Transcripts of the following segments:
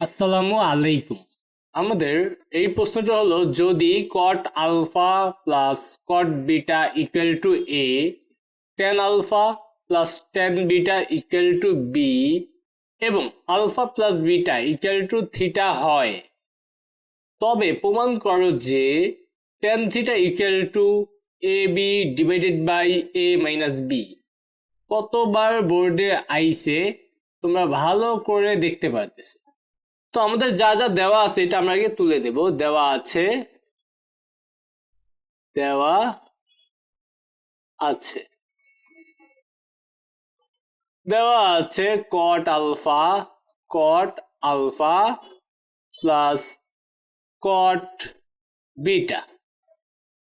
আসসালামু আলাইকুম। আমাদের এই প্রশ্নটা হলো, যদি cot alpha plus cot beta equal to A tan alpha plus tan beta equal to B এবং alpha plus beta equal to theta হয়, তবে প্রমাণ করো যে tan theta equal to A B divided by A minus B কতবার বোর্ডে আইসে তোমরা ভালো করে দেখতে পারতেছো। তো আমাদের যা যা দেওয়া আছে, এটা আমরা আগে তুলে দেব। দেওয়া আছে দেওয়া আছে। দেওয়া আছে cot alpha cot alpha plus cot beta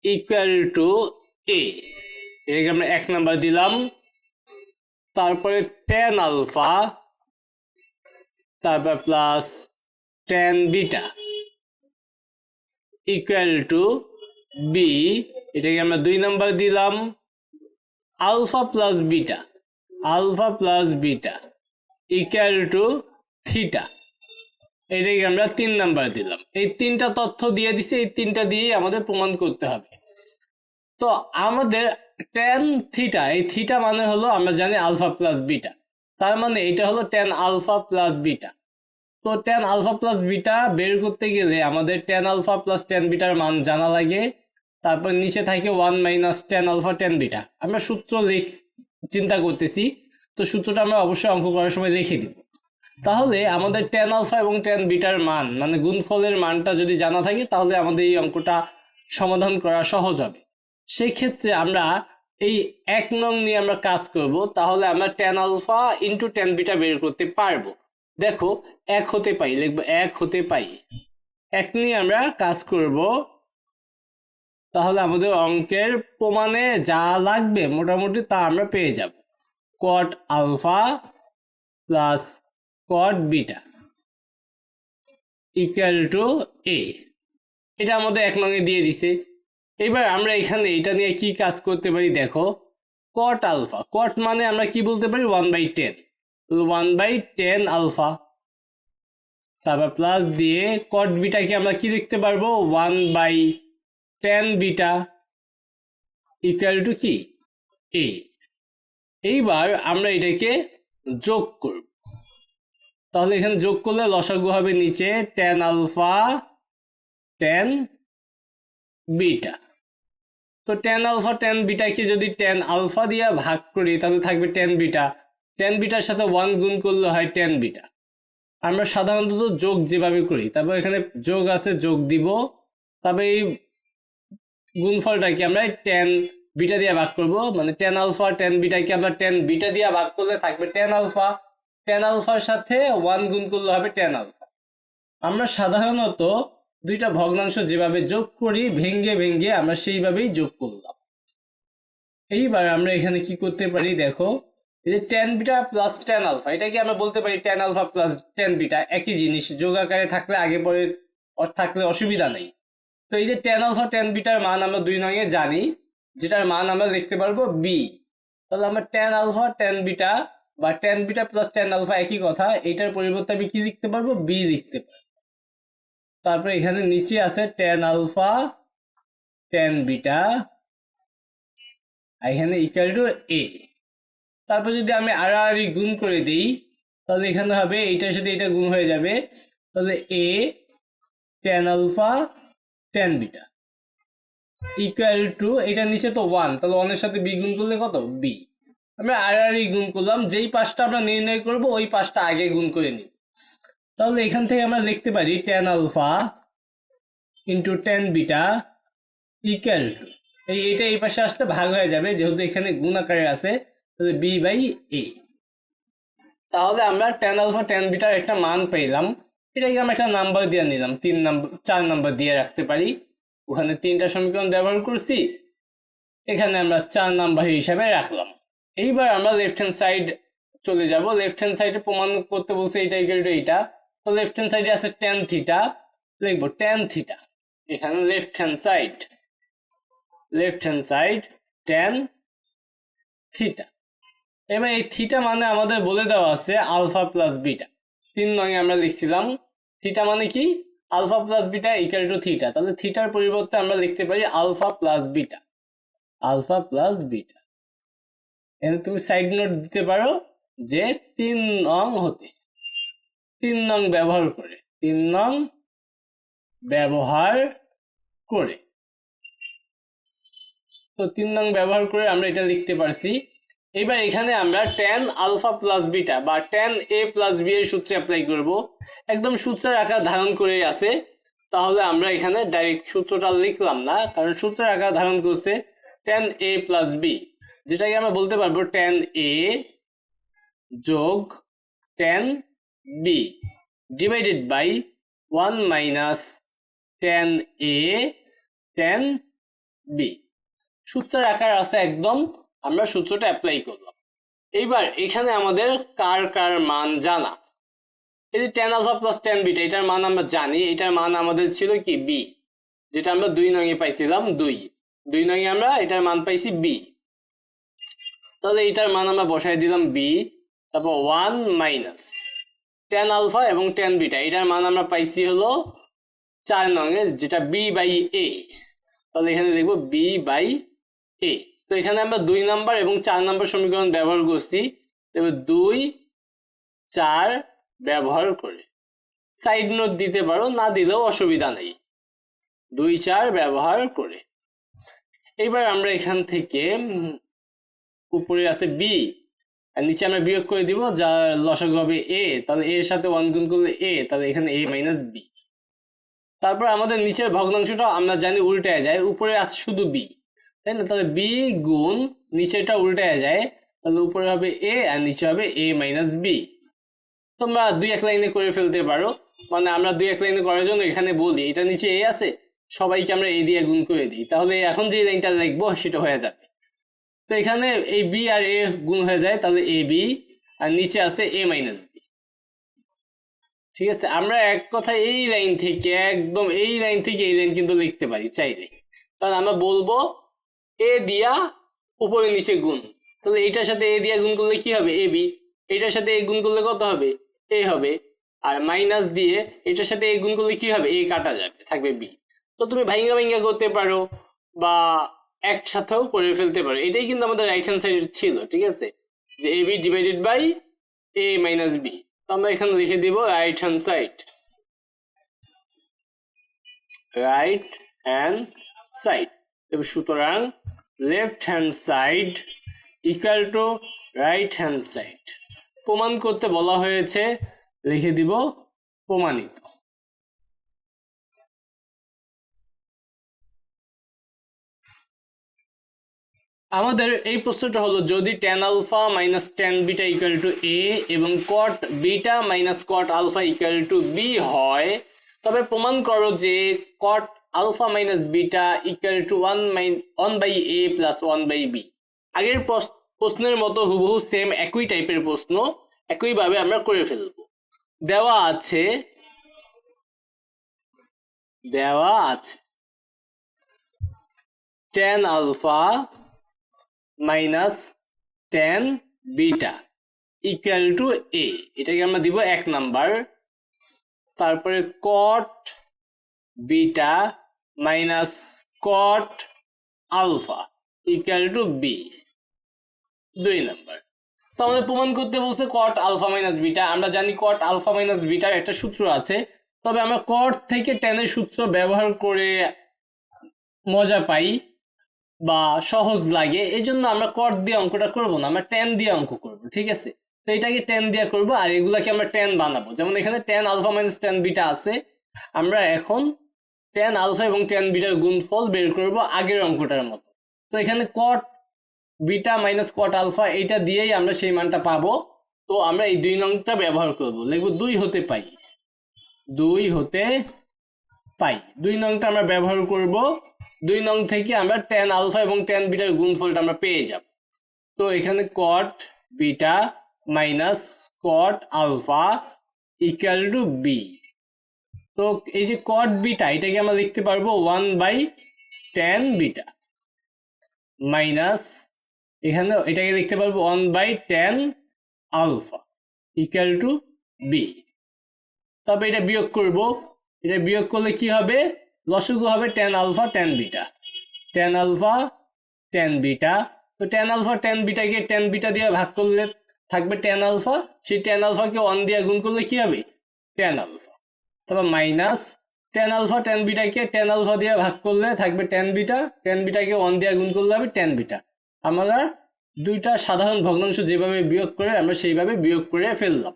equal to A এটাকে আমরা এক নাম্বার দিলাম। তারপরে টেন আলফা তারপর plus tan beta equal to B এটাকে আমরা দুই নাম্বার দিলাম alpha plus beta alpha plus beta equal to theta এটাকে আমরা তিন নাম্বার দিলাম। এই তিনটা তথ্য দিয়ে দিছে, এই তিনটা দিয়েই আমাদের প্রমাণ করতে হবে। তো আমাদের টেন থিটা এই থিটা মানে হলো আমরা জানি আলফা প্লাস বিটা তার মানে এটা হলো টেন আলফা প্লাস বিটা তো টেন আলফা প্লাস বিটা বের করতে গেলে আমাদের টেন আলফা প্লাস টেন বিটার মান জানা লাগে। তারপর নিচে থাকে one minus tan alpha tan beta আমরা সূত্র লিখ, চিন্তা করতেছি। তো সূত্রটা আমরা অবশ্যই অঙ্ক করার সময় লিখে দিব। তাহলে আমাদের টেন আলফা এবং টেন বিটার মান মানে গুণফলের মানটা যদি জানা থাকে, তাহলে আমাদের এই অঙ্কটা সমাধান করা সহজ হবে। সেই ক্ষেত্রে আমরা এই এক নং নিয়ে আমরা কাজ করব, তাহলে আমরা tan alpha into tan beta বের করতে পারব। দেখো, এক হতে পাই, লিখব এক হতে পাই। এক নিয়ে আমরা কাজ করব, তাহলে আমাদের অঙ্কের প্রমাণে যা লাগবে মোটামুটি তা আমরা পেয়ে যাব। Cot alpha plus cot beta equal to A এটা আমাদের এক নঙে দিয়ে দিছে। এবার আমরা এখানে এটা নিয়ে কি কাজ করতে পারি দেখো কট আলফা কট মানে আমরা কি বলতে পারি? One by tan one by tan alpha তারপর প্লাস দিয়ে কট বিটাকে আমরা কি লিখতে পারব? One by tan beta equal to কি? এ এইবার আমরা এটাকে যোগ করব। তাহলে এখানে যোগ করলে লসাগু হবে নিচে টেন আলফা টেন বিটা। তো টেন আলফা টেন বিটাকে যদি টেন আলফা দিয়ে ভাগ করি, তাহলে থাকবে টেন বিটা টেন বিটার সাথে ওয়ান গুণ করলে হয় টেন বিটা আমরা সাধারণত যোগ যেভাবে করি, তারপর এখানে যোগ আছে, যোগ দিব। তবে এই গুণফলটাকে আমরা টেন বিটা দিয়ে ভাগ করব মানে টেন আলফা টেন বিটাকে আমরা টেন বিটা দিয়ে ভাগ করলে থাকবে টেন আলফা টেন আলফার সাথে ওয়ান গুণ করলে হবে টেন আলফা আমরা সাধারণত দুইটা ভগ্নাংশ যেভাবে যোগ করি, ভেঙ্গে ভেঙ্গে আমরা সেইভাবেই যোগ করলাম। এইবার আমরা এখানে কি করতে পারি দেখো, এই যে tan beta plus tan alpha এটাকে আমরা বলতে পারি tan alpha plus tan beta একই জিনিস, যোগ আকারে থাকলে আগে পরে থাকলে অসুবিধা নেই। তো এই যে টেন আলফা টেন বিটার মান আমরা দুই নঙে জানি, যেটার মান আমরা লিখতে পারব বি তাহলে আমরা টেন আলফা টেন বিটা বা tan beta plus tan alpha একই কথা, এটার পরিবর্তে আমি কি লিখতে পারব? বি লিখতে পারব। তারপরে এখানে নিচে আছে টেন আলফা টেন বিটা এখানে ইকুয়াল টু এ তারপর যদি আমি আর আড়াআড়ি গুণ করে দিই, তাহলে এখানে হবে এইটার সাথে এটা গুণ হয়ে যাবে, তাহলে A tan alpha tan beta equal to এটার নিচে তো ওয়ান তাহলে ওয়ানের সাথে বি গুণ করলে কত? বি আমরা আড়াআড়ি গুণ করলাম, যেই পাঁচটা আমরা নির্ণয় করব, ওই পাঁচটা আগে গুণ করে নিই তাহলে এখান থেকে আমরা লিখতে পারি tan alpha into tan beta equal to এই এটা এই পাশে আসলে ভাগ হয়ে যাবে, যেহেতু এখানে গুণ আকারে আছে, তাহলে বি বাই এ তাহলে আমরা টেন আলফা টেন বিটার একটা মান পেলাম, এটাকে আমরা একটা নাম্বার দিয়ে নিলাম, তিন নাম্বার চার নাম্বার দিয়ে রাখতে পারি। ওখানে তিনটা সমীকরণ ব্যবহার করছি, এখানে আমরা চার নাম্বার হিসাবে রাখলাম। এইবার আমরা লেফট হ্যান্ড সাইড চলে যাব লেফট হ্যান্ড সাইডে প্রমাণ করতে বলছে এইটা ইকুয়াল টু এইটা। তো লেফট হ্যান্ড সাইডে আছে টেন থিটা লিখব টেন থিটা এখানে left hand side left hand side tan theta এবার এই থিটা মানে আমাদের বলে দেওয়া আছে আলফা প্লাস বিটা তিন নয় আমরা লিখছিলাম। থিটা মানে কি? Alpha plus beta equal to theta তাহলে থিটার পরিবর্তে আমরা লিখতে পারি alpha plus beta alpha plus beta এখানে তুমি সাইড নোট দিতে পারো যে তিন নং হতে। তিন নং ব্যবহার করে, তিন নং ব্যবহার করে। তো তিন নং ব্যবহার করে আমরা এটা লিখতে পারছি। এবার এখানে আমরা টেন আলফা প্লাস বিটা বা টেন এ প্লাস বি এর সূত্রে অ্যাপ্লাই করব। একদম সূত্রের আকার ধারণ করে আছে। তাহলে আমরা এখানে ডাইরেক্ট সূত্রটা লিখলাম না, কারণ সূত্রের আকার ধারণ করছে টেন এ প্লাস বি যেটাকে আমরা বলতে পারব টেন এ যোগ tan B divided by one minus tan A tan B সূত্রের আকার আছে একদম, আমরা সূত্রটা অ্যাপ্লাই করলাম এইবার এখানে আমাদের কার কার মান জানা। এই যে tan alpha plus tan beta এটার মান আমরা জানি, এটার মান আমাদের ছিল কি বি যেটা আমরা দুই নঙে পাইছিলাম দুই। দুই নঙে আমরা এটার মান পাইছি বি তাহলে এটার মান আমরা বসাই দিলাম বি তারপর ওয়ান মাইনাস টেন আলফা এবং টেন বিটা এটার মান আমরা পাইছি হলো চার নঙে যেটা বি বাই এ তাহলে এখানে দেখব বি বাই এ তো এখানে আমরা দুই নাম্বার এবং চার নাম্বার সমীকরণ ব্যবহার করছি। এবার দুই, চার ব্যবহার করে। সাইড নোট দিতে পারো, না দিলেও অসুবিধা নেই। দুই, চার ব্যবহার করে। এবার আমরা এখান থেকে উপরে আছে বি নিচে আমরা বিয়োগ করে দিব যার লসাগু হবে এ তাহলে এর সাথে ওয়ান গুণ করলে এ তাহলে এখানে এ মাইনাস বি তারপর আমাদের নিচের ভগ্নাংশটা আমরা জানি উল্টায় যায়, উপরে আছে শুধু বি তাই না? তাহলে বি গুণ নিচেরটা উল্টায় যায়, তাহলে উপরে হবে এ আর নিচে হবে এ মাইনাস বি তোমরা দুই এক লাইনে করে ফেলতে পারো। মানে আমরা দুই এক লাইনে করার জন্য এখানে বলি, এটা নিচে এ আছে, সবাইকে আমরা এ দিয়ে গুণ করে দিই। তাহলে এখন যে লাইনটা লিখব, সেটা হয়ে যাবে। তো এখানে এই বি আর এ গুণ হয়ে যায়, তাহলে এ বি আর নিচে আছে এ মাইনাস বি ঠিক আছে, আমরা এক কথা এই লাইন থেকে, একদম এই লাইন থেকে এই লাইন কিন্তু লিখতে পারি চাইলে। কারণ আমরা বলব এ দিয়া উপরে নিচে গুণ। তাহলে এইটার সাথে এ দিয়া গুণ করলে কি হবে? এ বি এটার সাথে এ গুণ করলে কত হবে? এ হবে। আর মাইনাস দিয়ে এটার সাথে এ গুণ করলে কি হবে? এ কাটা যাবে, থাকবে বি তো তুমি ভাইঙ্গা ভাইঙ্গা করতে পারো, বা একসাথেও করে ফেলতে পারো। এটাই কিন্তু আমাদের রাইট হ্যান্ড সাইড ছিল, ঠিক আছে? যে A B divided by A minus B তো আমরা এখানে লিখে দিব right hand side right hand side এবার সুতরাং left hand side equal to right hand side প্রমাণ করতে বলা হয়েছে, লিখে দিব প্রমাণিত। আমাদের এই প্রশ্নটা হলো, যদি tan alpha minus tan beta equal to A এবং cot beta minus cot alpha equal to B হয়, তবে প্রমাণ করো যে cot alpha minus beta equal to one minus one by A plus one by B আগের প্রশ্নের মতো হুবহু সেম একই টাইপের প্রশ্ন, একইভাবে আমরা করে ফেলব। দেওয়া আছে দেওয়া আছে। Tan alpha minus tan beta equal to A. এটাকে আমরা দিব এক নাম্বার। তারপরে cot beta minus cot alpha equal to B দুই নাম্বার। তো আমাদের প্রমাণ করতে বলছে কট আলফা মাইনাস বিটা। আমরা জানি কট আলফা মাইনাস বিটার একটা সূত্র আছে। তবে আমরা কট থেকে টেনের সূত্র ব্যবহার করে মজা পাই। বা সহজ লাগে এই জন্য আমরা কট দিয়ে অঙ্কটা করব না, আমরা টেন দিয়ে অঙ্ক করব, ঠিক আছে? তো এটাকে টেন দিয়ে করব, আর এগুলাকে আমরা টেন বানাবো। যেমন এখানে tan alpha minus tan beta আছে, আমরা এখন টেন আলফা এবং টেন বিটার গুণফল বের করব আগের অঙ্কটার মতো। তো এখানে cot beta minus cot alpha এইটা দিয়েই আমরা সেই মানটা পাবো। তো আমরা এই দুই নংটা ব্যবহার করব, লিখব দুই হতে পাই, দুই হতে পাই। দুই নংটা আমরা ব্যবহার করব দুই নং থেকে আমরা টেন আলফা এবং টেন বিটার গুণফলটা আমরা পেয়ে যাব। তো এখানে cot beta minus cot alpha equal to B তো এই যে কট বিটা এটাকে আমরা লিখতে পারব one by tan beta minus এখানে এটাকে লিখতে পারব one by tan alpha equal to B তবে এটা বিয়োগ করব, এটা বিয়োগ করলে কি হবে? লসগু হবে tan alpha tan beta tan alpha tan beta তো টেন আলফা টেন বিটাকে টেন বিটা দিয়ে ভাগ করলে থাকবে টেন আলফা সেই টেন আলফাকে ওয়ান দিয়ে গুণ করলে কি হবে? টেন আলফা তারপর মাইনাস টেন আলফা টেন বিটাকে টেন আলফা দিয়ে ভাগ করলে থাকবে টেন বিটা টেন বিটাকে ওয়ান দিয়ে গুণ করলে হবে টেন বিটা আমরা দুইটা সাধারণ ভগ্নাংশ যেভাবে বিয়োগ করে আমরা সেইভাবে বিয়োগ করে ফেললাম।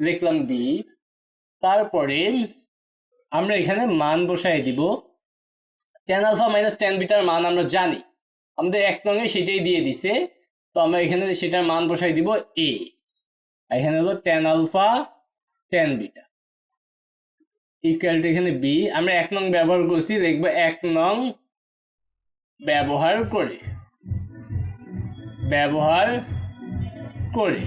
লিখলাম বি তারপরে আমরা এখানে মান বসাই দিব। টেন আলফা মাইনাস টেন বিটার মান আমরা জানি। আমাদের এক নঙ্গে সেটাই দিয়ে দিছে। তো আমরা এখানে সেটার মান বসাই দিব এ এখানে হলো tan alpha tan beta equal to এখানে বি আমরা এক নং ব্যবহার করছি, দেখব এক নং ব্যবহার করে। ব্যবহার করে।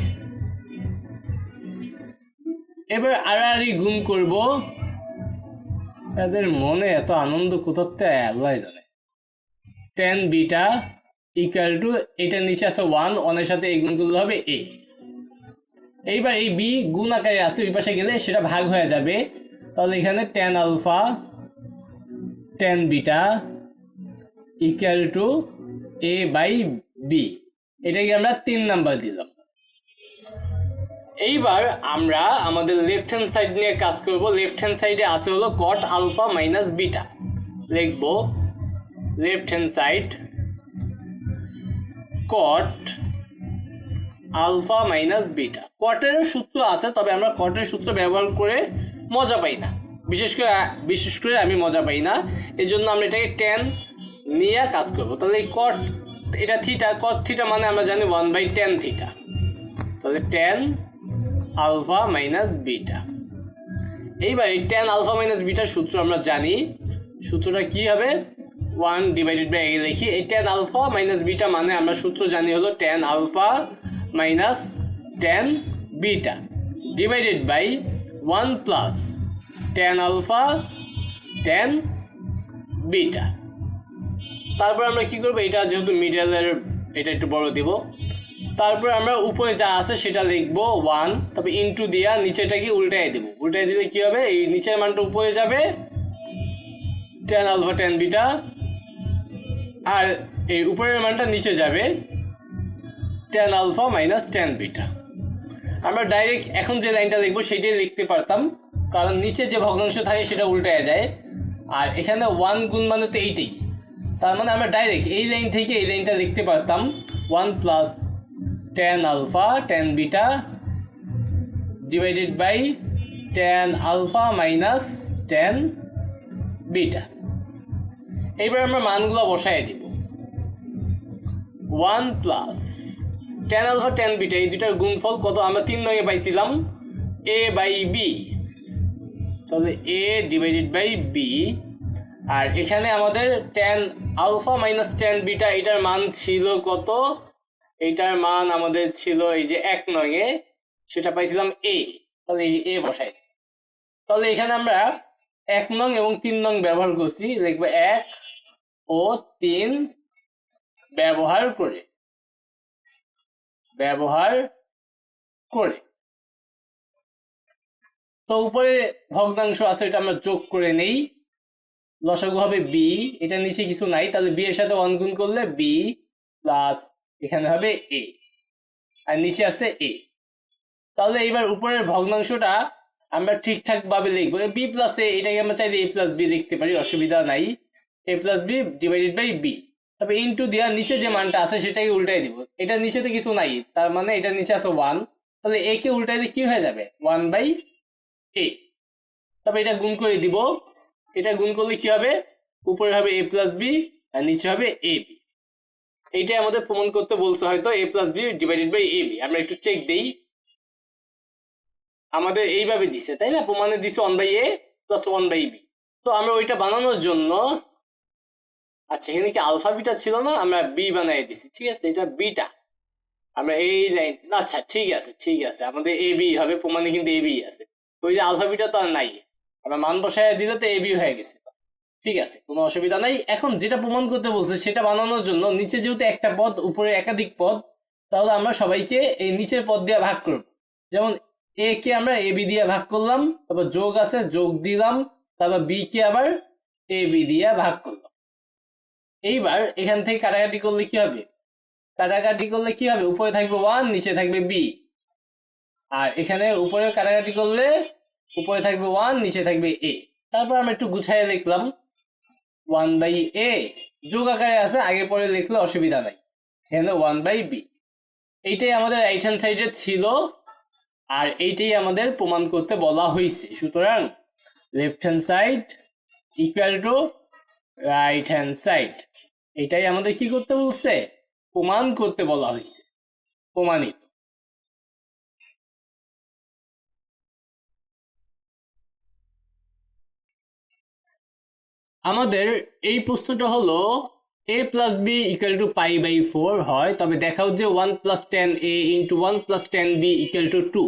এবার আড়াআড়ি গুণ করব। তাদের মনে এত আনন্দ কোথাতে আল্লাহ জানে। টেন বিটা ইকুয়াল টু এটার নিচে আছে ওয়ান ওয়ানের সাথে এই গুণ করলে হবে এ এইবার এই বি গুণ আকারে আছে, ওই পাশে গেলে সেটা ভাগ হয়ে যাবে। তাহলে এখানে tan alpha tan beta equal to A by B এটাকে আমরা তিন নাম্বার দিলাম। এইবার আমরা আমাদের লেফট হ্যান্ড সাইড নিয়ে কাজ করব। লেফট হ্যান্ড সাইডে আছে হলো কট আলফা মাইনাস বিটা লিখব left hand side cot alpha minus beta কটের সূত্র আছে, তবে আমরা কটের সূত্র ব্যবহার করে মজা পাই না। বিশেষ করে বিশেষ করে আমি মজা পাই না। এই জন্য আমরা এটাকে টেন নিয়ে কাজ করব। তাহলে এই কট এটা থিটা কট থিটা মানে আমরা জানি ওয়ান বাই টেন থিটা তাহলে টেন আলফা মাইনাস বিটা। এইবার এই টেন আলফা মাইনাস বিটার সূত্র আমরা জানি, সূত্রটা কি হবে? ওয়ান ডিভাইডেড বাই এ লিখি। এই টেন আলফা মাইনাস বিটা মানে আমরা সূত্র জানি হলো tan alpha minus tan beta. Divided by one plus tan alpha tan beta. তারপর আমরা কি করব? এটা যেহেতু মিডিয়ালের এটা একটু বড় দিব। তারপর আমরা উপরে যা আছে সেটা লিখব ওয়ান তারপর ইনটু দিয়া নিচেটাকে উল্টাই দেবো। উল্টাই দিলে কি হবে? এই নিচের মানটা উপরে যাবে। টেন আলফা টেন বিটা আর এই উপরের মানটা নিচে যাবে। Tan alpha minus tan beta আমরা ডাইরেক্ট এখন যে লাইনটা লিখব, সেটাই লিখতে পারতাম। কারণ নিচে যে ভগ্নাংশ থাকে, সেটা উল্টায় যায়। আর এখানে ওয়ান গুণ মানে তো এইটাই। তার মানে আমরা ডাইরেক্ট এই লাইন থেকে এই লাইনটা লিখতে পারতাম। One plus tan alpha tan beta divided by tan alpha minus tan beta এইবার আমরা মানগুলো বসাই দিব। One plus tan alpha tan beta এই দুটার গুণফল কত? আমরা তিন নয়ে পাইছিলাম এ বাই বি তাহলে এ ডিভাইডেড বাই বি আর এখানে আমাদের tan alpha minus tan beta এটার মান ছিল কত? এইটার মান আমাদের ছিল এই যে এক নয়ে সেটা পাইছিলাম এ। তাহলে এই এ বসাই। তাহলে এখানে আমরা এক নং এবং তিন নং ব্যবহার করছি, লিখব এক ও তিন ব্যবহার করে। ব্যবহার করে। তো উপরে ভগ্নাংশ আছে, এটা আমরা যোগ করে নেই। লসাগু হবে বি, এটা নিচে কিছু নাই। তাহলে বি এর সাথে ওয়ান গুণ করলে বি প্লাস এখানে হবে এ আর নিচে আছে এ তাহলে এইবার উপরের ভগ্নাংশটা আমরা ঠিকঠাক ভাবে লিখব বি প্লাস এ এটাকে আমরা চাইলে এ প্লাস বি লিখতে পারি, অসুবিধা নাই। A plus B divided by B তবে ইনটু দেওয়ার নিচে যে মানটা আছে সেটাকে উল্টাই দিব। এটা নিচে তো কিছু নাই, তার মানে এটা নিচে আছে ওয়ান তাহলে এ কে উল্টাই দিয়ে কি হয়ে যাবে? ওয়ান বাই এ তবে এটা গুণ করে দিব। এটা গুণ করলে কি হবে? উপরে হবে এ প্লাস বি আর নিচে হবে এ বি এইটাই আমাদের প্রমাণ করতে বলছে হয়তো A plus B divided by A B আমরা একটু চেক দেই। আমাদের এইভাবে দিছে, তাই না? প্রমাণে দিছে one by A plus one by B তো আমরা ওইটা বানানোর জন্য আচ্ছা এখানে কি আলফা বিটা ছিল না? আমরা বি বানাই দিছি, ঠিক আছে? এটা বিটা আমরা এই লাইন আচ্ছা ঠিক আছে ঠিক আছে। আমাদের এ বি হবে, প্রমাণে কিন্তু এ বি আছে। ওই যে আলফা বিটা তো আর নাই। আমরা মান বসায় দিলে তো এ বি হয়ে গেছে। ঠিক আছে, কোনো অসুবিধা নাই। এখন যেটা প্রমাণ করতে বলছে, সেটা বানানোর জন্য নিচে যেহেতু একটা পদ, উপরে একাধিক পদ, তাহলে আমরা সবাইকে এই নিচের পদ দিয়ে ভাগ করব। যেমন এ কে আমরা এ, বি দিয়ে ভাগ করলাম, তারপর যোগ আছে, যোগ দিলাম, তারপর বি কে আবার এ, বি দিয়ে ভাগ করলাম। এইবার এখান থেকে কাটাকাটি করলে কি হবে? কাটাকাটি করলে কি হবে? উপরে থাকবে ওয়ান নিচে থাকবে বি আর এখানে উপরে কাটাকাটি করলে উপরে থাকবে ওয়ান নিচে থাকবে এ তারপর আমরা একটু গুছাইয়ে লিখলাম ওয়ান বাই এ যোগ আকারে আছে, আগে পরে লিখলে অসুবিধা নাই। এখানে ওয়ান বাই বি এইটাই আমাদের রাইট হ্যান্ড সাইডে ছিল, আর এইটাই আমাদের প্রমাণ করতে বলা হয়েছে সুতরাং left hand side equal to right hand side এটাই আমাদের কি করতে বলছে? প্রমাণ করতে বলা হয়েছে প্রমাণিত। আমাদের এই প্রশ্নটা হলো A plus B equal to pi by four হয়, তবে দেখাও যে one plus tan A into one plus tan B equal to two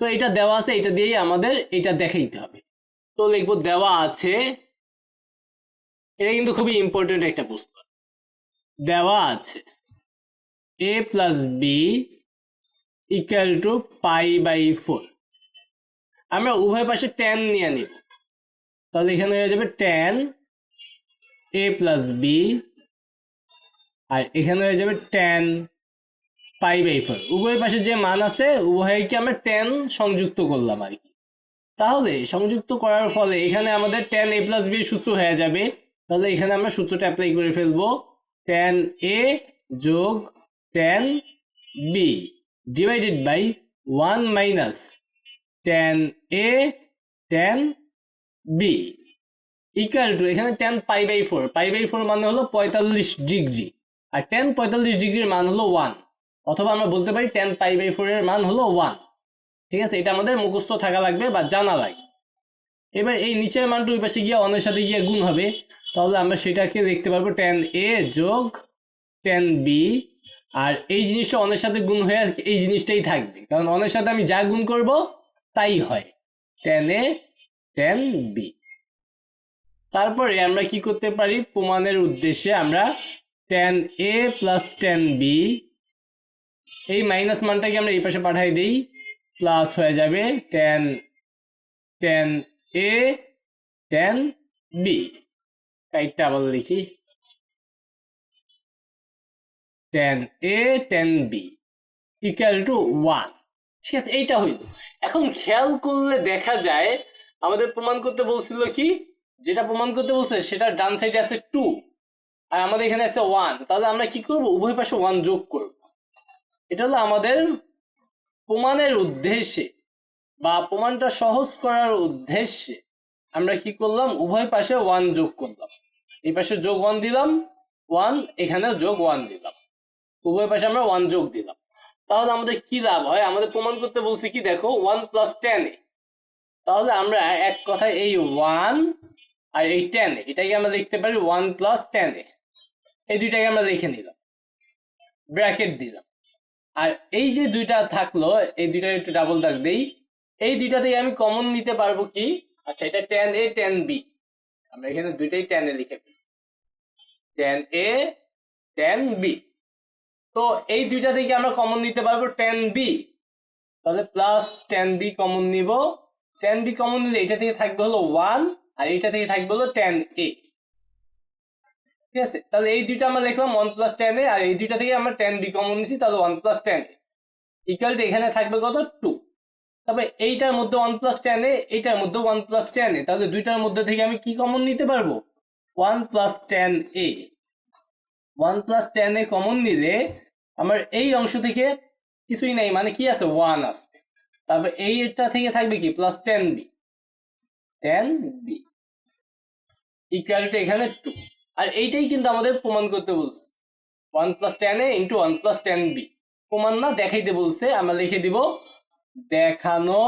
তো এটা দেওয়া আছে, এটা দিয়েই আমাদের এটা দেখাইতে হবে। তো লিখব, দেওয়া আছে, এটা কিন্তু খুবই ইম্পর্টেন্ট একটা প্রশ্ন। দেওয়া আছে A plus B equal to pi by four আমরা উভয় পাশে টেন নিয়ে নিব। তাহলে এখানে হয়ে যাবে টেন এ প্লাস বি আর এখানে হয়ে যাবে টেন পাই বাই ফোর উভয় পাশে যে মান আছে, উভয়কে আমরা টেন সংযুক্ত করলাম আর কি। তাহলে সংযুক্ত করার ফলে এখানে আমাদের টেন এ প্লাস বি সূত্র হয়ে যাবে। তাহলে এখানে আমরা সূত্রটা অ্যাপ্লাই করে ফেলব। টেন এ যোগ tan B divided by one minus tan A tan B equal to এখানে tan pi by four pi by four মানে হলো পঁয়তাল্লিশ ডিগ্রি। আর টেন পঁয়তাল্লিশ ডিগ্রির মান হলো ওয়ান অথবা আমরা বলতে পারি টেন পাই বাই ফোরের মান হলো ওয়ান ঠিক আছে? এটা আমাদের মুখস্থ থাকা লাগবে বা জানা লাগবে। এবার এই নিচের মানটা ওই পাশে গিয়ে অন্যের সাথে গিয়ে গুণ হবে। তাহলে আমরা সেটাকে দেখতে পারব টেন এ যোগ টেন বি আর এই জিনিসটা অনের সাথে গুণ হয়ে এই জিনিসটাই থাকবে। কারণ অনের সাথে আমি যা গুণ করব, তাই হয়। টেন এ টেন বি তারপরে আমরা কি করতে পারি? প্রমাণের উদ্দেশ্যে আমরা tan A plus tan B এই মাইনাস মানটাকে আমরা এই পাশে পাঠাই দিই প্লাস হয়ে যাবে tan tan A tan B কাইটটা আবার লিখি। Tan A tan B equal to one ঠিক আছে, এইটা হইল। এখন খেয়াল করলে দেখা যায় আমাদের প্রমাণ করতে বলছিল কি? যেটা প্রমাণ করতে বলছে সেটা ডান সাইডে আছে টু আর আমাদের এখানে আছে ওয়ান তাহলে আমরা কি করব? উভয় পাশে ওয়ান যোগ করব। এটা হলো আমাদের প্রমাণের উদ্দেশ্যে বা প্রমাণটা সহজ করার উদ্দেশ্যে আমরা কি করলাম? উভয় পাশে ওয়ান যোগ করলাম। এই পাশে যোগ ওয়ান দিলাম ওয়ান এখানেও যোগ ওয়ান দিলাম। উভয় পাশে আমরা ওয়ান যোগ দিলাম। তাহলে আমাদের কি লাভ হয়? আমাদের প্রমাণ করতে বলছি কি? দেখো ওয়ান প্লাস টেন তাহলে আমরা এক কথায় এই ওয়ান আর এই টেন এটাকে আমরা লিখতে পারি ওয়ান প্লাস টেন এ। এই দুইটাকে আমরা লিখে নিলাম ব্র্যাকেট দিলাম। আর এই যে দুইটা থাকল, এই দুইটা একটু ডাবল দাগ দেই। এই দুইটা থেকে আমি কমন নিতে পারব কি? আচ্ছা এটা টেন এ টেন বি আমরা এখানে দুইটাই টেন এ লিখে ফেলছি টেন এ টেন বি তো এই দুইটা থেকে আমরা কমন নিতে পারব টেন বি তাহলে প্লাস টেন বি কমন নিব। টেন বি কমন নিলে এটা থেকে থাকবে হলো ওয়ান আর এটা থেকে থাকবে হলো টেন এ ঠিক আছে? তাহলে এই দুইটা আমরা লিখলাম ওয়ান প্লাস টেন এ আর এই দুইটা থেকে আমরা টেন বি কমন নিছি, তাহলে one plus tan A equal to এখানে থাকবে কত? টু তবে এইটার মধ্যে ওয়ান প্লাস টেন এ এইটার মধ্যে ওয়ান প্লাস টেন এ তাহলে দুইটার মধ্যে থেকে আমি কি কমন নিতে পারব? One plus tan A one plus tan A common নিলে আমার এই অংশ থেকে কিছুই নাই মানে কি আছে? ওয়ান আছে। তারপর এইটা থেকে থাকবে কি? Plus tan B tan B equal to এখানে টু আর এইটাই কিন্তু আমাদের প্রমাণ করতে বলছে। One plus tan A into one plus tan B প্রমাণ না দেখাইতে বলছে, আমরা লিখে দিব, দেখানো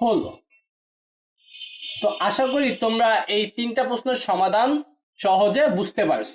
হলো। তো আশা করি তোমরা এই তিনটা প্রশ্নের সমাধান সহজে বুঝতে পারছ।